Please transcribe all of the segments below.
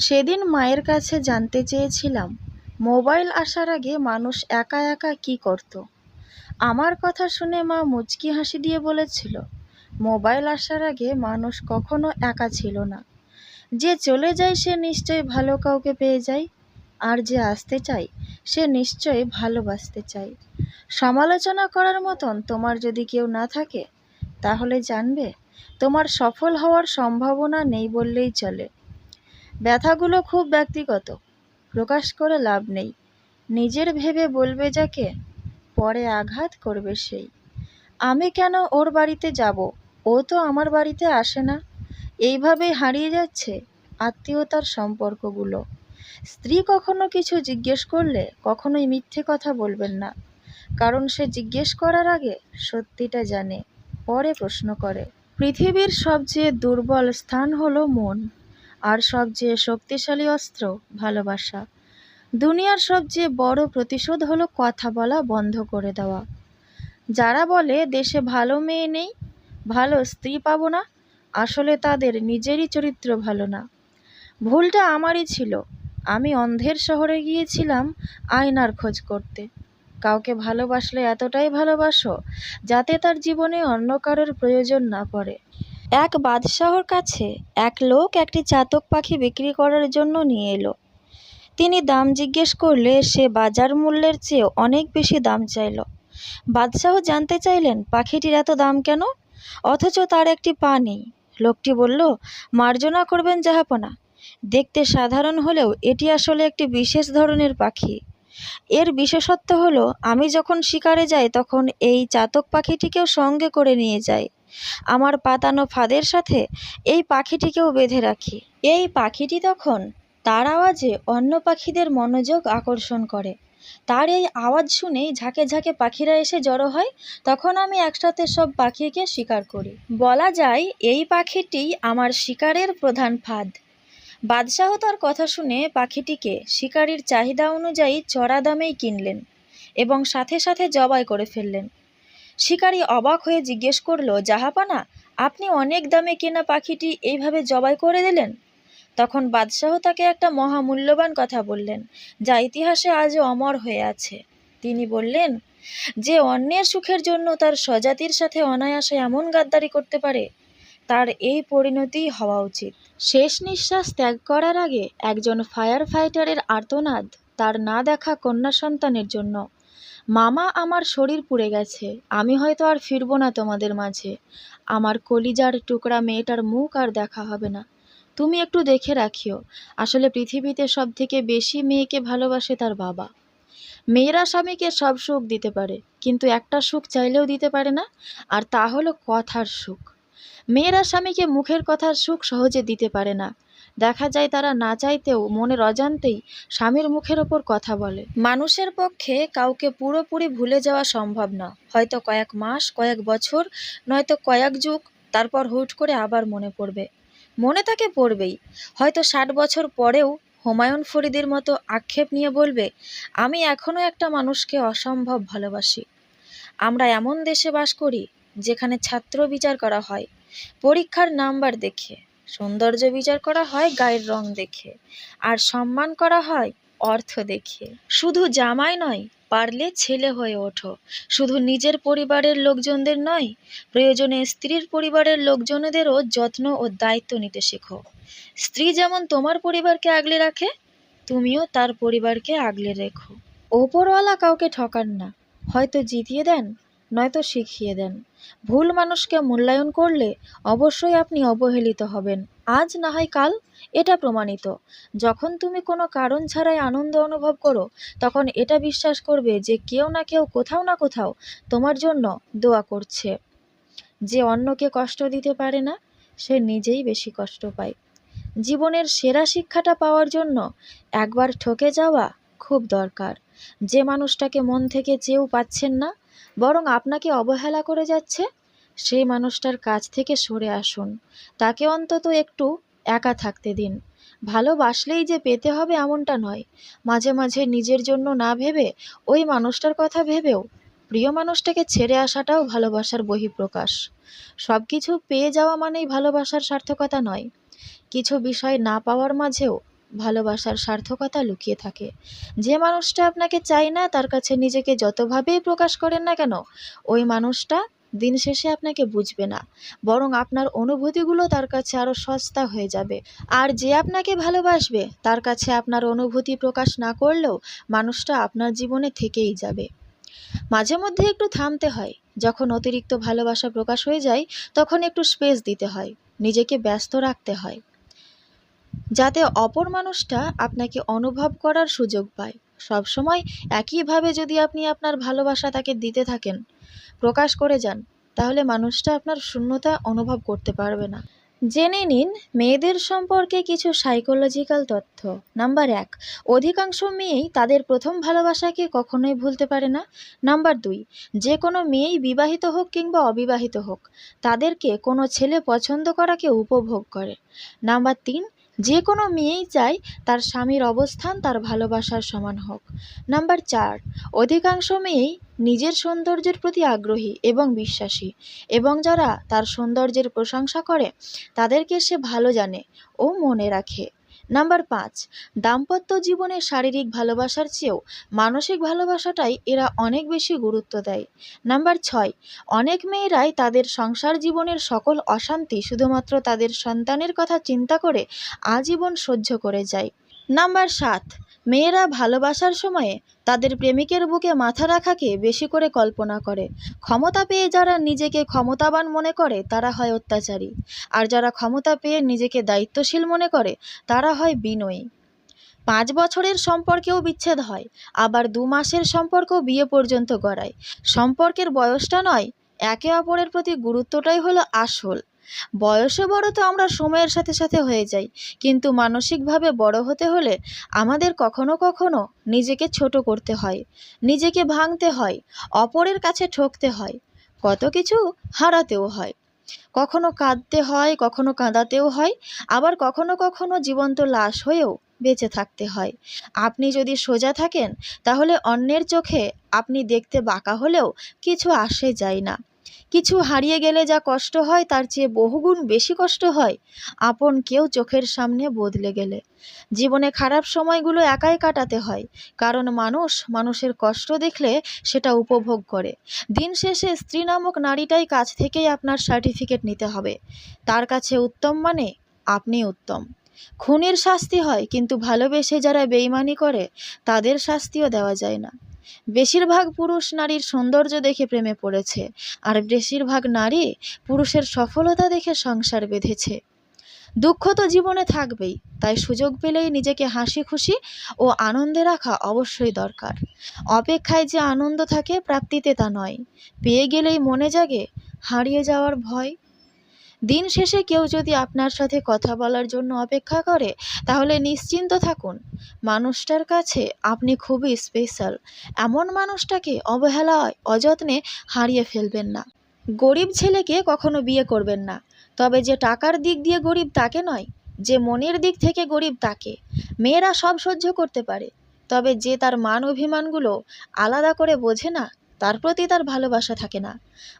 সেদিন মায়ের কাছে জানতে চেয়েছিলাম, মোবাইল আসার আগে মানুষ একা একা কী করত। আমার কথা শুনে মা মুচকি হাসি দিয়ে বলেছিল, মোবাইল আসার আগে মানুষ কখনো একা ছিল না। যে চলে যায় সে নিশ্চয়ই ভালো কাউকে পেয়ে যায়, আর যে আসতে চায় সে নিশ্চয়ই ভালোবাসতে চায়। সমালোচনা করার মতন তোমার যদি কেউ না থাকে, তাহলে জানবে তোমার সফল হওয়ার সম্ভাবনা নেই বললেই চলে। ব্যথাগুলো খুব ব্যক্তিগত। প্রকাশ করে লাভ নেই। নিজের ভেবে বলবে যাকে, পরে আঘাত করবে সেই। আমি কেন ওর বাড়িতে যাব? ও তো আমার বাড়িতে আসে না। এইভাবেই হারিয়ে যাচ্ছে আত্মীয়তার সম্পর্কগুলো। স্ত্রী কখনো কিছু জিজ্ঞেস করলে কখনোই মিথ্যে কথা বলবেন না। কারণ সে জিজ্ঞেস করার আগে সত্যিটা জানে, পরে প্রশ্ন করে। পৃথিবীর সবচেয়ে দুর্বল স্থান হলো মন। আর সবচেয়ে শক্তিশালী অস্ত্র ভালোবাসা। দুনিয়ার সবচেয়ে বড় প্রতিশোধ হলো কথা বলা বন্ধ করে দেওয়া। যারা বলে দেশে ভালো মেয়ে নেই, ভালো স্ত্রী পাবো না, আসলে তাদের নিজেরই চরিত্র ভালো না। ভুলটা আমারই ছিল। আমি অন্ধের শহরে গিয়েছিলাম আয়নার খোঁজ করতে। কাউকে ভালোবাসলে এতটাই ভালোবাসো যাতে তার জীবনে অন্য কারোর প্রয়োজন না পড়ে। এক বাদশাহর কাছে এক লোক একটি চাতক পাখি বিক্রি করার জন্য নিয়ে এলো। তিনি দাম জিজ্ঞেস করলে সে বাজার মূল্যের চেয়ে অনেক বেশি দাম চাইল। বাদশাহ জানতে চাইলেন, পাখিটির এত দাম কেন? অথচ তার একটি পা নেই। লোকটি বলল, মার্জনা করবেন জাহাপনা দেখতে সাধারণ হলেও এটি আসলে একটি বিশেষ ধরনের পাখি। এর বিশেষত্ব হলো, আমি যখন শিকারে যাই তখন এই চাতক পাখিটিকেও সঙ্গে করে নিয়ে যাই। আমার পাতানো ফাঁদের সাথে এই পাখিটিকেও বেঁধে রাখি। এই পাখিটি তখন তার আওয়াজে অন্য পাখিদের মনোযোগ আকর্ষণ করে। তার এই আওয়াজ শুনেই ঝাঁকে ঝাঁকে পাখিরা এসে জড়ো হয়। তখন আমি একসাথে সব পাখিকে শিকার করি। বলা যায়, এই পাখিটি আমার শিকারের প্রধান ফাঁদ। বাদশাহ তার কথা শুনে পাখিটিকে শিকারির চাহিদা অনুযায়ী চড়া দামেই কিনলেন এবং সাথে সাথে জবাই করে ফেললেন। শিকারি অবাক হয়ে জিজ্ঞেস করল, জাহাপানা, আপনি অনেক দামে কেনা পাখিটি এইভাবে জবাই করে দিলেন? তখন বাদশাহ তাকে একটা মহামূল্যবান কথা বললেন, যা ইতিহাসে আজও অমর হয়ে আছে। তিনি বললেন, যে অন্যের সুখের জন্য তার স্বজাতির সাথে অনায়াসে এমন গাদ্দারি করতে পারে, তার এই পরিণতিই হওয়া উচিত। শেষ নিঃশ্বাস ত্যাগ করার আগে একজন ফায়ার ফাইটারের আর্তনাদ তার না দেখা কন্যা সন্তানের জন্য। মামা আমার শরীর পুড়ে গেছে, আমি হয়তো আর ফিরবো না তোমাদের মাঝে। আমার কলিজার টুকরা মেয়েটার মুখ আর দেখা হবে না। তুমি একটু দেখে রাখিও, আসলে পৃথিবীতে সব থেকে বেশি মেয়েকে ভালোবাসে তার বাবা। মেয়েরা স্বামীকে সব সুখ দিতে পারে, কিন্তু একটা সুখ চাইলেও দিতে পারে না, আর তা হলো কথার সুখ। মেয়েরা স্বামীকে মুখের কথার সুখ সহজে দিতে পারে না দেখা যায় তারা না চাইতেও মনের অজান্তেই স্বামীর মুখের ওপর কথা বলে। মানুষের পক্ষে কাউকে পুরোপুরি ভুলে যাওয়া সম্ভব না। হয়তো কয়েক মাস, কয়েক বছর, নয়তো কয়েক যুগ, তারপর হুট করে আবার মনে পড়বে। মনে তাকে পড়বেই। হয়তো ষাট বছর পরেও হুমায়ুন ফরিদের মতো আক্ষেপ নিয়ে বলবে, আমি এখনও একটা মানুষকে অসম্ভব ভালোবাসি। আমরা এমন দেশে বাস করি যেখানে ছাত্র বিচার করা হয়। পরীক্ষার নাম্বার দেখে। সৌন্দর্য বিচার করা হয় গায়ের রং দেখে, আর সম্মান করা হয় অর্থ দেখে। শুধু জামাই নয়, পারলে ছেলে হয়ে ওঠো। শুধু নিজের পরিবারের লোকজনদের নয়, প্রয়োজনে স্ত্রীর পরিবারের লোকজনেদেরও যত্ন ও দায়িত্ব নিতে শেখো। স্ত্রী যেমন তোমার পরিবারকে আগলে রাখে, তুমিও তার পরিবারকে আগলে রেখো। ওপরওয়ালা কাউকে ঠকান না, হয়তো জিতিয়ে দেন, নয়তো শিখিয়ে দেন। ভুল মানুষকে মূল্যায়ন করলে অবশ্যই আপনি অবহেলিত হবেন। আজ না হয় কাল, এটা প্রমাণিত। যখন তুমি কোনো কারণ ছাড়াই আনন্দ অনুভব করো, তখন এটা বিশ্বাস করবে যে কেউ না কেউ কোথাও না কোথাও তোমার জন্য দোয়া করছে। যে অন্যকে কষ্ট দিতে পারে না, সে নিজেই বেশি কষ্ট পায়। জীবনের সেরা শিক্ষাটা পাওয়ার জন্য একবার ঠকে যাওয়া খুব দরকার। যে মানুষটাকে মন থেকে চেয়েও পাচ্ছেন না বরং আপনাকে অবহেলা করে যাচ্ছে? সেই মানুষটার কাছ থেকে সরে আসুন। তাকে অন্তত একটু একা থাকতে দিন। ভালোবাসলেই যে পেতে হবে এমনটা নয়। মাঝে মাঝে নিজের জন্য না ভেবে ওই মানুষটার কথা ভেবেও প্রিয় মানুষটাকে ছেড়ে আসাটাও ভালোবাসার বহিঃপ্রকাশ। সব কিছু পেয়ে যাওয়া মানেই ভালোবাসার সার্থকতা নয়। কিছু বিষয় না পাওয়ার মাঝেও ভালোবাসার সার্থকতা লুকিয়ে থাকে। যে মানুষটা আপনাকে চায় না, তার কাছে নিজেকে যতভাবেই প্রকাশ করেন না কেন, ওই মানুষটা দিন শেষে আপনাকে বুঝবে না। বরং আপনার অনুভূতিগুলো তার কাছে আরও সস্তা হয়ে যাবে। আর যে আপনাকে ভালোবাসবে, তার কাছে আপনার অনুভূতি প্রকাশ না করলেও মানুষটা আপনার জীবনে থেকেই যাবে। মাঝে মধ্যে একটু থামতে হয়। যখন অতিরিক্ত ভালোবাসা প্রকাশ হয়ে যায়, তখন একটু স্পেস দিতে হয়। নিজেকে ব্যস্ত রাখতে হয়। যাতে অপর মানুষটা আপনাকে অনুভব করার সুযোগ পায়। সবসময় একইভাবে যদি আপনি আপনার ভালোবাসা তাকে দিতে থাকেন, প্রকাশ করে যান, তাহলে মানুষটা আপনার শূন্যতা অনুভব করতে পারবে না। জেনে নিন, মেয়েদের সম্পর্কে কিছু সাইকোলজিক্যাল তথ্য। নাম্বার এক, অধিকাংশ মেয়েই তাদের প্রথম ভালোবাসাকে কখনোই ভুলতে পারে না। নাম্বার দুই, যে কোনো মেয়েই বিবাহিত হোক কিংবা অবিবাহিত হোক, তাদেরকে কোনো ছেলে পছন্দ করাকে উপভোগ করে। নাম্বার তিন যে কোনো মেয়েই চায় তার স্বামীর অবস্থান তার ভালোবাসার সমান হোক। নাম্বার চার, অধিকাংশ মেয়েই নিজের সৌন্দর্যের প্রতি আগ্রহী এবং বিশ্বাসী এবং যারা তার সৌন্দর্যের প্রশংসা করে তাদেরকে সে ভালো জানে ও মনে রাখে। নাম্বার পাঁচ, দাম্পত্য জীবনে শারীরিক ভালোবাসার চেয়েও মানসিক ভালোবাসাটাই এরা অনেক বেশি গুরুত্ব দেয়। নাম্বার ছয়, অনেক মেয়েরাই তাদের সংসার জীবনের সকল অশান্তি শুধুমাত্র তাদের সন্তানের কথা চিন্তা করে আজীবন সহ্য করে যায়। নাম্বার সাত মেয়েরা ভালোবাসার সময়ে তাদের প্রেমিকের বুকে মাথা রাখাকে বেশি করে কল্পনা করে। ক্ষমতা পেয়ে যারা নিজেকে ক্ষমতাবান মনে করে, তারা হয় অত্যাচারী। আর যারা ক্ষমতা পেয়ে নিজেকে দায়িত্বশীল মনে করে, তারা হয় বিনয়ী। পাঁচ বছরের সম্পর্কেও বিচ্ছেদ হয়, আবার দু মাসের সম্পর্ক বিয়ে পর্যন্ত গড়ায়। সম্পর্কের বয়সটা নয়, একে অপরের প্রতি গুরুত্বটাই হলো আসল। বয়সে বড় তো আমরা সময়ের সাথে সাথে হয়ে যাই, কিন্তু মানসিকভাবে বড় হতে হলে আমাদের কখনো কখনো নিজেকে ছোট করতে হয়, নিজেকে ভাঙতে হয়, অপরের কাছে ঠকতে হয়, কত কিছু হারাতেও হয়। কখনো কাঁদতে হয়, কখনো কাঁদাতেও হয়, আবার কখনো কখনো জীবন্ত লাশ হয়েও বেঁচে থাকতে হয়। আপনি যদি সোজা থাকেন, তাহলে অন্যের চোখে আপনি দেখতে বাঁকা হলেও কিছু আসে যায় না। কিছু হারিয়ে গেলে যা কষ্ট হয়, তার চেয়ে বহুগুণ বেশি কষ্ট হয়। আপন কেউ চোখের সামনে বদলে গেলে। জীবনে খারাপ সময়গুলো একাই কাটাতে হয়, কারণ মানুষ মানুষের কষ্ট দেখলে সেটা উপভোগ করে। দিন শেষে স্ত্রী নামক নারীটাই কাছ থেকেই আপনার সার্টিফিকেট নিতে হবে। তার কাছে উত্তম মানে আপনি উত্তম। খুনের শাস্তি হয়, কিন্তু ভালোবেসে যারা বেইমানি করে, তাদের শাস্তিও দেওয়া যায় না। বেশিরভাগ পুরুষ নারীর সৌন্দর্য দেখে প্রেমে পড়েছে, আর বেশিরভাগ নারী পুরুষের সফলতা দেখে সংসার বেঁধেছে। দুঃখ তো জীবনে থাকবেই, তাই সুযোগ পেলেই নিজেকে হাসি খুশি ও আনন্দে রাখা অবশ্যই দরকার। অপেক্ষায় যে আনন্দ থাকে, প্রাপ্তিতে তা নয়। পেয়ে গেলেই মনে জাগে, হারিয়ে যাওয়ার ভয় দিন শেষে কেউ যদি আপনার সাথে কথা বলার জন্য অপেক্ষা করে, তাহলে নিশ্চিন্ত থাকুন। মানুষটার কাছে আপনি খুবই স্পেশাল এমন মানুষটাকে অবহেলায় অযত্নে হারিয়ে ফেলবেন না। গরিব ছেলেকে কখনো বিয়ে করবেন না। তবে যে টাকার দিক দিয়ে গরিব তাকে নয়, যে মনের দিক থেকে গরিব তাকে। মেয়েরা সব সহ্য করতে পারে। তবে যে তার মান অভিমানগুলো আলাদা করে বোঝে না তার প্রতি তার ভালোবাসা থাকে না।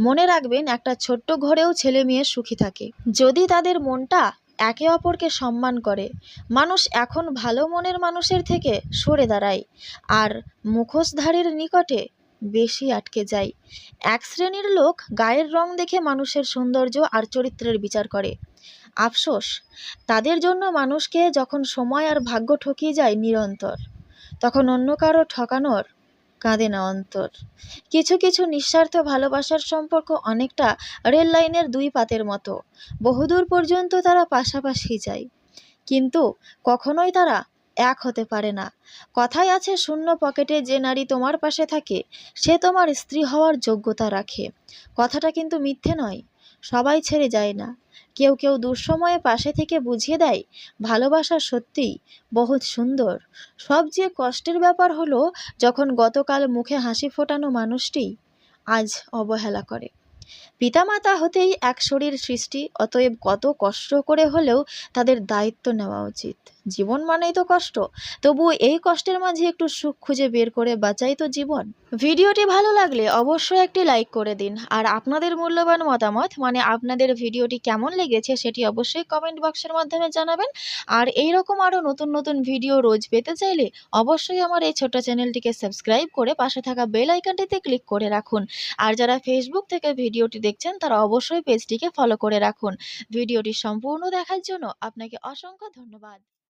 মনে রাখবেন, একটা ছোট্ট ঘরেও ছেলে মেয়ে সুখী থাকে। যদি তাদের মনটা একে অপরকে সম্মান করে, মানুষ এখন ভালো মনের মানুষের থেকে সরে দাঁড়ায় আর মুখোশধারীর নিকটে বেশি আটকে যায়। এক শ্রেণির লোক গায়ের রং দেখে মানুষের সৌন্দর্য আর চরিত্রের বিচার করে। আফসোস, তাদের জন্য মানুষকে যখন সময় আর ভাগ্য ঠকিয়ে যায় নিরন্তর, তখন অন্য কারও ঠকানোর কাঁদে না অন্তর। কিছু কিছু নিঃস্বার্থ ভালোবাসার সম্পর্ক অনেকটা রেল লাইনের দুই পাতের মতো। বহুদূর পর্যন্ত তারা পাশাপাশি যায়। কিন্তু কখনোই তারা এক হতে পারে না। কথায় আছে, শূন্য পকেটে যে নারী তোমার পাশে থাকে, সে তোমার স্ত্রী হওয়ার যোগ্যতা রাখে। কথাটা কিন্তু মিথ্যে নয়, সবাই ছেড়ে যায় না। কেউ কেউ দুঃসময়ে পাশে থেকে বুঝিয়ে দেয়, ভালোবাসা সত্যিই বহুত সুন্দর। সবচেয়ে কষ্টের ব্যাপার হলো যখন গতকাল মুখে হাসি ফোটানো মানুষটি আজ অবহেলা করে। পিতামাতা হতেই এক শরীর সৃষ্টি, অতএব কত কষ্ট করে হলেও তাদের দায়িত্ব নেওয়া উচিত। জীবন মানেই তো কষ্ট, তবুও এই কষ্টের মাঝে একটু সুখ খুঁজে বের করে বাঁচাই তো জীবন। ভিডিওটি ভালো লাগলে অবশ্যই একটি লাইক করে দিন। আর আপনাদের মূল্যবান মতামত মানে আপনাদের ভিডিওটি কেমন লেগেছে সেটি অবশ্যই কমেন্ট বক্সের মাধ্যমে জানাবেন। আর এই রকম আরও নতুন নতুন ভিডিও রোজ পেতে চাইলে অবশ্যই আমার এই ছোট্ট চ্যানেলটিকে সাবস্ক্রাইব করে পাশে থাকা বেল আইকনটিতে ক্লিক করে রাখুন। আর যারা ফেসবুক থেকে ভিডিওটি দেখছেন, তারা অবশ্যই পেজটিকে ফলো করে রাখুন। ভিডিওটি সম্পূর্ণ দেখার জন্য আপনাকে অসংখ্য ধন্যবাদ।